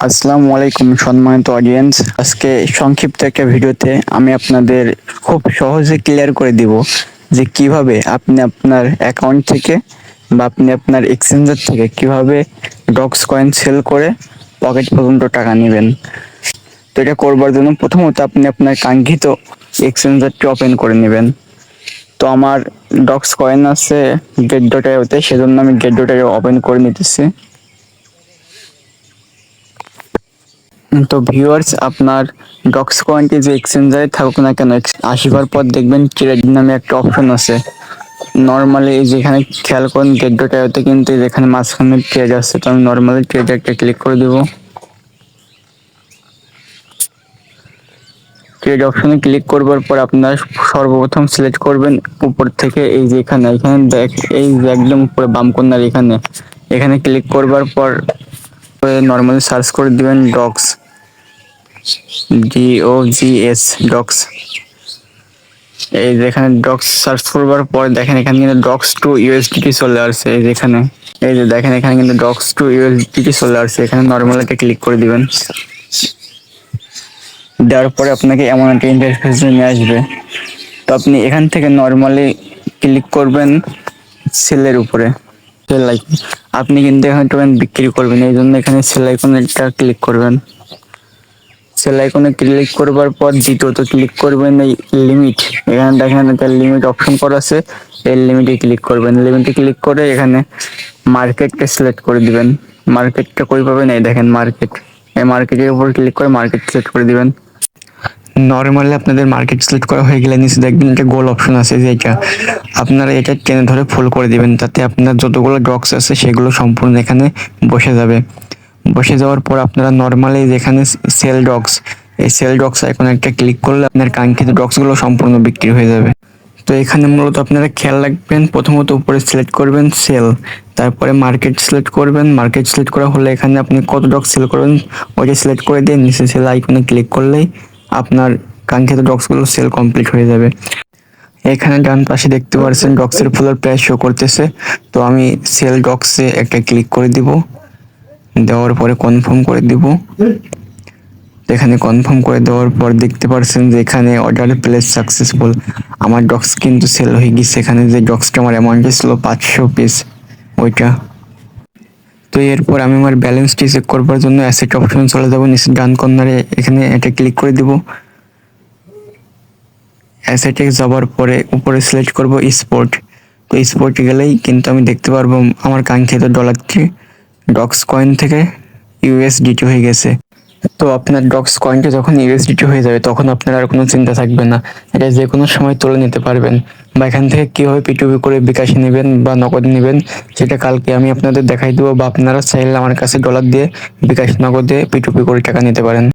আসসালামু আলাইকুম সম্মানিত অডিয়েন্স আজকে সংক্ষিপ্ত একটা ভিডিওতে আমি আপনাদের খুব সহজে ক্লিয়ার করে দিব যে কীভাবে আপনি আপনার অ্যাকাউন্ট থেকে বা আপনি আপনার এক্সচেঞ্জার থেকে কীভাবে ডক্স কয়েন সেল করে পকেট পর্যন্ত টাকা নেবেন। তো এটা করবার জন্য প্রথমত আপনি আপনার কাঙ্ক্ষিত এক্সচেঞ্জারটি ওপেন করে নেবেন। তো আমার ডক্স কয়েন আছে গেট ডট আইওতে সেজন্য আমি গেট ডট আইও ওপেন করে নিতেছি। তো ভিউয়ার্স আপনার ডক্স কয়েনটি যে এক্সচেঞ্জারে থাকুক না কেন আসিবার পর দেখবেন ট্রেড নামে একটা অপশন আছে। নর্মালি যেখানে খেয়াল করেন গেট ডট আইওতে কিন্তু যেখানে মাঝখানে ট্রেড আছে, তো আমি নর্মালি ট্রেড একটা ক্লিক করে দেবো। ট্রেড অপশনে ক্লিক করবার পর আপনারা সর্বপ্রথম সিলেক্ট করবেন উপর থেকে এই যে এখানে এখানে দেখ, এই যে একদম উপরে বাম কর্নার এখানে। এখানে ক্লিক করবার পর নর্মালি সার্চ করে দিবেন Dogs D O G S Dogs এই যেখানে ডক্স সার্চ করবার পর দেখেন এখানে কিন্তু ডক্স টু ইউএসডিটি চলে আসছে, এই যেখানে এই যে দেখেন এখানে কিন্তু ডক্স টু ইউএসডিটি চলে আসছে, এখানে নর্মাল একটা ক্লিক করে দিবেন। দেওয়ার পরে আপনাকে এমন একটা ইন্টারফেস নিয়ে আসবে। তো আপনি এখান থেকে নর্মালি ক্লিক করবেন সেলের উপরে। সেল আইকন আপনি কিন্তু এখানে বিক্রি করবেন এই জন্য এখানে সেল আইকনটা ক্লিক করবেন। সেল আইকনে ক্লিক করবার পর দ্বিতীয়ত ক্লিক করবেন এই লিমিট এখানে দেখেন একটা লিমিট অপশন করা আছে। এই লিমিটে ক্লিক করবেন। লিমিটে ক্লিক করে এখানে মার্কেটকে সিলেক্ট করে দিবেন। মার্কেটটা কই পাবেন? এই দেখেন মার্কেট এই মার্কেটের উপর ক্লিক করে মার্কেট সিলেক্ট করে দিবেন। নর্মালি আপনাদের মার্কেট সিলেক্ট করা হয়ে গেলে নিচে দেখবেন একটা গোল অপশন আছে যে এটা আপনারা এটা টেনে ধরে ফুল করে দিবেন। তাতে আপনার যতগুলো ডক্স আছে সেগুলো সম্পূর্ণ এখানে বসে যাবে। বসে যাওয়ার পর আপনারা নর্মালি যেখানে সেল ডক্স এই সেল ডক্স এখন একটা ক্লিক করলে আপনার কাঙ্ক্ষিত ডক্সগুলো সম্পূর্ণ বিক্রি হয়ে যাবে। তো এখানে মূলত আপনারা খেয়াল রাখবেন, প্রথমত উপরে সিলেক্ট করবেন সেল তারপরে মার্কেট সিলেক্ট করবেন। মার্কেট সিলেক্ট করা হলে এখানে আপনি কত ডক্স সেল করবেন, ওইটা সিলেক্ট করে দিয়ে নিচে সেল আইকনে ক্লিক করলেই আপনার কাঙ্ক্ষিত ডক্সগুলো সেল কমপ্লিট হয়ে যাবে। এখানে ডান পাশে দেখতে পাচ্ছেন ডক্সের ফুলের প্রাইস শো করতেছে। তো আমি সেল ডক্সে একটা ক্লিক করে দিব। দেওয়ার পরে কনফার্ম করে দিব। এখানে কনফার্ম করে দেওয়ার পর দেখতে পাচ্ছেন যে এখানে অর্ডার প্লেস সাকসেসফুল আমার ডক্স কিন্তু সেল হয়ে গেছে। এখানে যে ডক্সটা আমার অ্যামাউন্ট ছিল পাঁচশো পিস ওইটা। তো এরপর আমি আমার ব্যালেন্সটি চেক করবার জন্য অ্যাসেট অপশনে চলে যাব। নিচে ডান কর্নারে এখানে এটা ক্লিক করে দিব। অ্যাসেটে যাওয়ার পরে উপরে সিলেক্ট করব স্পোর্ট তো স্পোর্টে গেলেই কিন্তু আমি দেখতে পারব আমার কাঙ্ক্ষিত ডলারটি ডক্স কয়েন থেকে ইউএসডিটি হয়ে গেছে। তো আপনার ডক্স কয়েনটা যখন ইউএসডিটি হয়ে যাবে, তখন আপনার আর কোনো চিন্তা থাকবে না। এটা যে কোনো সময় তুলে নিতে পারবেন বা এখান থেকে কীভাবে পিটুপি করে বিকাশে নেবেন বা নগদ নেবেন, সেটা কালকে আমি আপনাদের দেখাই দেবো বা আপনারা চাইলে আমার কাছে ডলার দিয়ে বিকাশ নগদে পিটুপি করে টাকা নিতে পারেন।